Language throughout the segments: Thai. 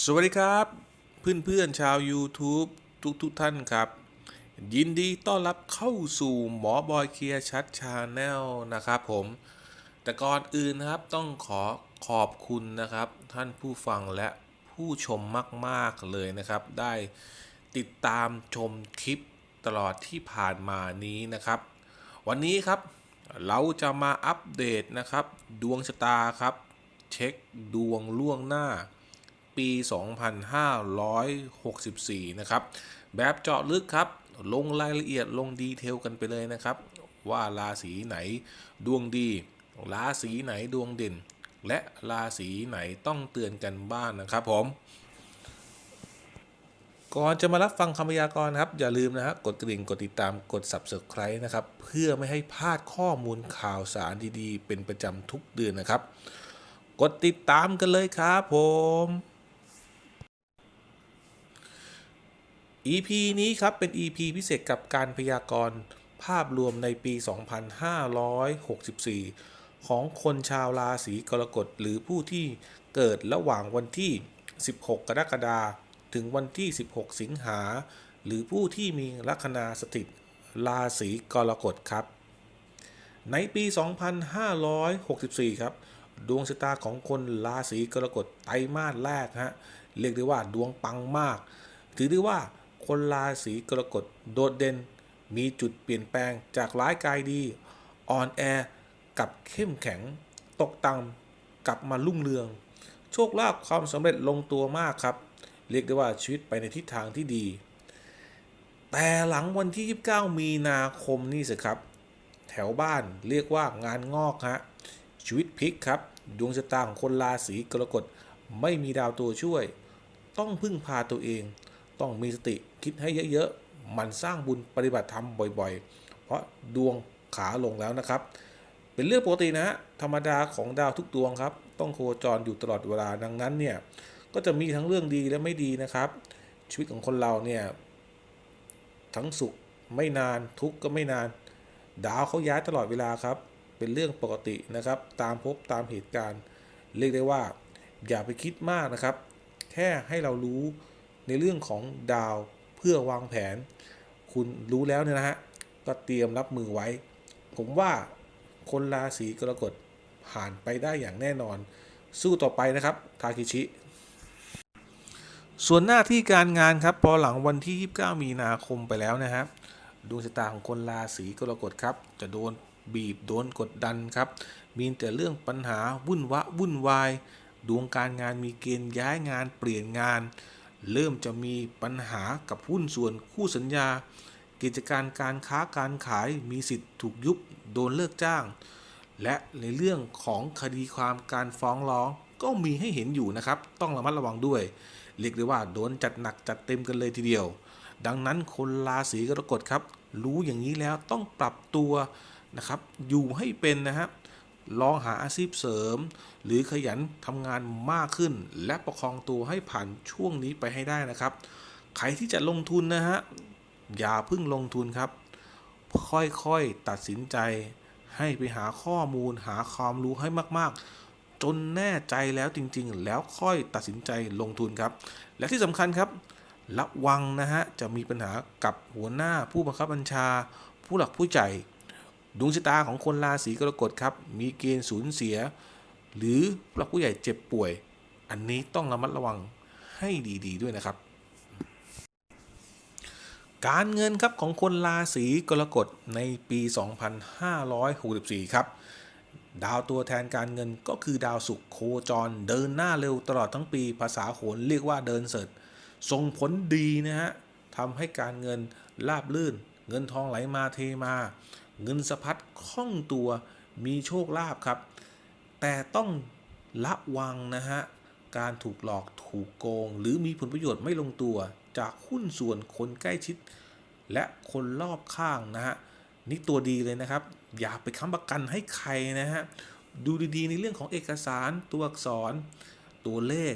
สวัสดีครับ เพื่อนๆชาว YouTube ทุกทุกๆท่านครับ ยินดีต้อนรับเข้าสู่หมอบอยเคลียร์ชัดชาแนลนะครับผม แต่ก่อนอื่นนะครับต้องขอขอบคุณนะครับ ท่านผู้ฟังและผู้ชมมากๆเลยนะครับ ได้ติดตามชมคลิปตลอดที่ผ่านมานี้นะครับ วันนี้ครับเราจะมาอัปเดตนะครับ ดวงชะตาครับ เช็คดวงล่วงหน้า ปี 2564 นะครับแบบเจาะลึกครับ ลงรายละเอียดลงดีเทลกันไปเลยนะครับ ว่าราศีไหนดวงดี ราศีไหนดวงเด่น และราศีไหนต้องเตือนกันบ้างนนะครับผมก่อนจะมารับฟังคำพยากรณ์ครับ อย่าลืมนะฮะกดกระดิ่งกดติดตามกด subscribe นะครับ เพื่อไม่ให้พลาดข้อมูลข่าวสารดีๆ เป็นประจำทุกเดือนนะครับ กดติดตามกันเลยครับผม EP นี้ครับเป็น EP พิเศษกับการพยากรณ์ภาพรวมในปี 2564 ของคนชาวราศีกรกฎหรือผู้ที่เกิดระหว่างวันที่ 16 กรกฎาคมถึงวันที่ 16 สิงหา หรือผู้ที่มีลัคนาสถิตราศีกรกฎครับ ในปี 2564 ครับ ดวงชะตาของคนราศีกรกฎไตรมาสแรกฮะเรียกได้ว่าดวงปังมาก ถือได้ว่า คนราศีกรกฎโดดเด่น มีจุดเปลี่ยนแปลงจากร้ายกายดี อ่อนแอกับเข้มแข็ง ตกต่ำกลับมารุ่งเรือง โชคลาภความสำเร็จลงตัวมากครับ เรียกได้ว่าชีวิตไปในทิศทางที่ดี แต่หลังวันที่ 29 มีนาคมนี่สิครับ แถวบ้านเรียกว่างานงอกฮะชีวิตพลิกครับ ดวงชะตาของคนราศีกรกฎไม่มีดาวตัวช่วย ต้องพึ่งพาตัวเอง ต้องมีสติคิดให้เยอะๆมันสร้างบุญปฏิบัติธรรมบ่อยๆ เพราะดวงขาลงแล้วนะครับ เป็นเรื่องปกตินะฮะธรรมดาของดาวทุกดวงครับ ต้องโคจรอยู่ตลอดเวลาดังนั้นเนี่ยก็จะมีทั้งเรื่องดีและไม่ดีนะครับ ชีวิตของคนเราเนี่ยทั้งสุขไม่นานทุกข์ก็ไม่นาน ดาวเขาย้ายตลอดเวลาครับ เป็นเรื่องปกตินะครับ ตามพบตามเหตุการณ์ เรียกได้ว่า อย่าไปคิดมากนะครับ แค่ให้เรารู้ ในเรื่องของดาวเพื่อวางแผน คุณรู้แล้วเนี่ยนะฮะ ก็เตรียมรับมือไว้ ผมว่าคนราศีกรกฎผ่านไปได้อย่างแน่นอน สู้ต่อไปนะครับ ทาคิชิ ส่วนหน้าที่การงานครับ พอหลังวันที่ 29 มีนาคมไปแล้วนะครับดวงชะตาของคนราศีกรกฎครับ จะโดนบีบโดนกดดันครับ มีแต่เรื่องปัญหาวุ่นวะวุ่นวาย ดวงการงานมีเกณฑ์ย้ายงานเปลี่ยนงาน เริ่มจะมีปัญหากับหุ้นส่วนคู่สัญญา กิจการการค้าการขายมีสิทธิ์ถูกยุบโดนเลิกจ้าง และในเรื่องของคดีความการฟ้องร้องก็มีให้เห็นอยู่นะครับ ต้องระมัดระวังด้วย เรียกได้ว่าโดนจัดหนักจัดเต็มกันเลยทีเดียว ดังนั้นคนราศีกรกฎครับ รู้อย่างนี้แล้วต้องปรับตัวนะครับ อยู่ให้เป็นนะครับ ลองหาอาชีพเสริม หรือขยันทำงานมากขึ้น และประคองตัวให้ผ่านช่วงนี้ไปให้ได้นะครับ ใครที่จะลงทุนนะฮะ อย่าเพิ่งลงทุนครับ ค่อยๆตัดสินใจ ให้ไปหาข้อมูล หาความรู้ให้มากๆ จนแน่ใจแล้วจริงๆ แล้วค่อยตัดสินใจลงทุนครับ และที่สำคัญครับ ระวังนะฮะ จะมีปัญหากับหัวหน้าผู้บังคับบัญชา ผู้หลักผู้ใหญ่ ดวงชะตาของคนราศีกรกฎครับ มีเกณฑ์สูญเสีย หรือผู้หลักผู้ใหญ่เจ็บป่วย อันนี้ต้องระมัดระวังให้ดีๆด้วยนะครับ การเงินครับของคนราศีกรกฎในปี 2564 ครับ ดาวตัวแทนการเงินก็คือดาวศุกร์โคจร เดินหน้าเร็วตลอดทั้งปีภาษาโหรเรียกว่าเดินเสริฐส่งผลดีนะฮะทำให้การเงินราบลื่น เงินทองไหลมาเทมา เงินสะพัดคล่องตัวมีโชคลาภครับ แต่ต้องระวังนะฮะ การถูกหลอกถูกโกง หรือมีผลประโยชน์ไม่ลงตัว จากหุ้นส่วนคนใกล้ชิด และคนรอบข้างนะฮะ นี่ตัวดีเลยนะครับ อย่าไปค้ำประกันให้ใครนะฮะ ดูดีๆในเรื่องของเอกสารตัวอักษร ตัวเลข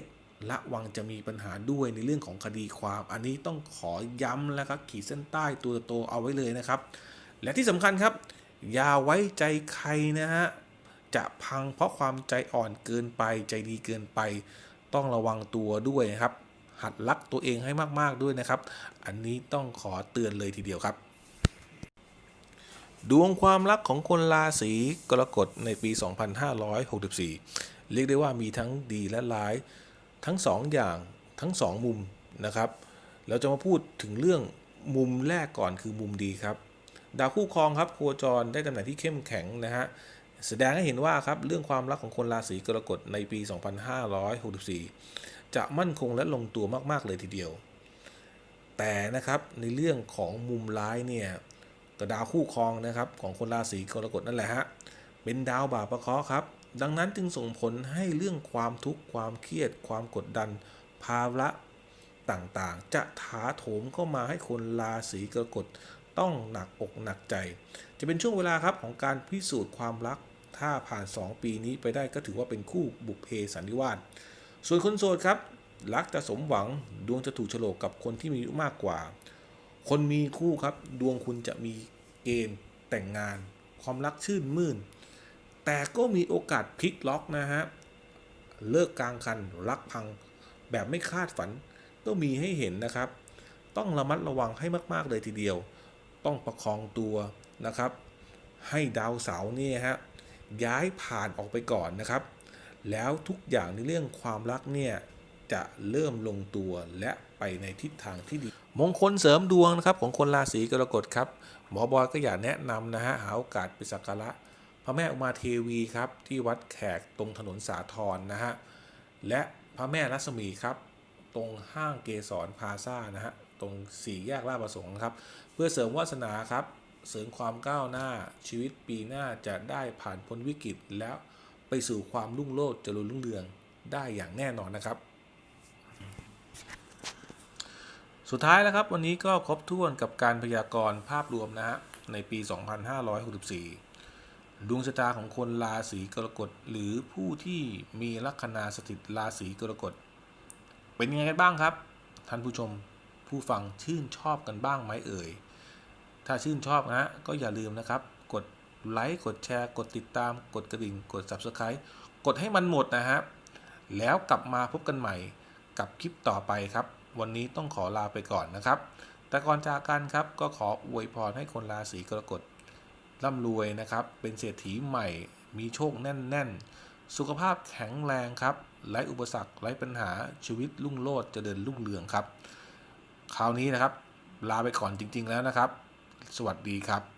ระวังจะมีปัญหาด้วยในเรื่องของคดีความ อันนี้ต้องขอย้ำแล้วครับขีดเส้นใต้ตัวโตเอาไว้เลยนะครับ และที่สำคัญครับ อย่าไว้ใจใครนะฮะ จะพังเพราะความใจอ่อนเกินไปใจดีเกินไป ต้องระวังตัวด้วยนะครับ หัดรักตัวเองให้มากๆด้วยนะครับ อันนี้ต้องขอเตือนเลยทีเดียวครับ ดวงความรักของคนราศีกรกฎในปี 2564 เรียกได้ว่ามีทั้งดีและร้าย ทั้งสองอย่างทั้งสองมุมนะครับ เราจะมาพูดถึงเรื่องมุมแรกก่อนคือมุมดีครับ ดาวคู่ครองครับโคจรได้ตำแหน่งที่เข้มแข็งนะฮะแสดงให้เห็นว่าครับเรื่องความรักของคนราศีกรกฎในปี 2564 จะมั่นคงและลงตัวมาก ๆ เลยทีเดียว แต่นะครับในเรื่องของมุมร้ายเนี่ยก็ดาวคู่ครองนะครับของคนราศีกรกฎนั่นแหละฮะเป็นดาวบาปประเคราะห์ครับ ดังนั้นจึงส่งผลให้เรื่องความทุกข์ความเครียด ความกดดัน ภาระต่างๆ จะถาโถมเข้ามาให้คนราศีกรกฎ ต้องหนักอกหนักใจ จะเป็นช่วงเวลาครับของการพิสูจน์ความรัก ถ้าผ่าน 2 ปีนี้ไปได้ก็ถือว่าเป็นคู่บุพเพสันนิวาสส่วนคนโสดครับรักจะสมหวังดวงจะถูกโฉลกกับคนที่มีอายุมากกว่า คนมีคู่ครับดวงคุณจะมีเกณฑ์แต่งงาน ความรักชื่นมื่น แต่ก็มีโอกาสพลิกล็อกนะฮะเลิกกลางคันรักพัง แบบไม่คาดฝัน ก็มีให้เห็นนะครับ ต้องระมัดระวังให้มาก ๆ เลยทีเดียว ต้องประคองตัวนะครับ ให้ดาวเสาร์นี่ฮะย้ายผ่านออกไปก่อนนะครับ แล้วทุกอย่างในเรื่องความรักเนี่ยจะเริ่มลงตัวและไปในทิศทางที่ดี มงคลเสริมดวงนะครับของคนราศีกรกฎครับหมอบอยก็อยากแนะนำนะฮะหาโอกาสไปสักการะพระแม่อุมาเทวีครับที่วัดแขกตรงถนนสาทรนะฮะและพระแม่รัศมีครับ ตรงห้างเกสรพาซ่านะฮะ ตรงสี่แยกลาดประสงค์ครับ เพื่อเสริมวาสนาครับ เสริมความก้าวหน้าชีวิตปีหน้าจะได้ผ่านพ้นวิกฤตแล้วไปสู่ความรุ่งโรจน์เจริญรุ่งเรืองได้อย่างแน่นอนนะครับ สุดท้ายแล้วครับวันนี้ก็ครบถ้วนกับการพยากรณ์ภาพรวมนะฮะในปี 2564 ดวงชะตาของคนราศีกรกฎหรือผู้ที่มีลัคนาสถิตราศีกรกฎเป็นยังไงกันบ้างครับ ท่านผู้ชม ผู้ฟังชื่นชอบกันบ้างไหมเอ่ย ถ้าชื่นชอบนะก็อย่าลืมนะครับ กดไลค์ กดแชร์ กดติดตาม กดกระดิ่ง กด Subscribe กดให้มันหมดนะฮะแล้วกลับมาพบกันใหม่กับคลิปต่อไปครับ วันนี้ต้องขอลาไปก่อนนะครับ แต่ก่อนจากกันครับก็ขออวยพรให้คนราศีกรกฎร่ำรวยนะครับ เป็นเศรษฐีใหม่ มีโชคแน่น ๆ สุขภาพแข็งแรงครับไร้อุปสรรคไร้ปัญหาชีวิตรุ่งโรจน์เจริญรุ่งเรืองครับ คราวนี้นะครับ ลาไปก่อนจริง ๆ แล้วนะครับ สวัสดีครับ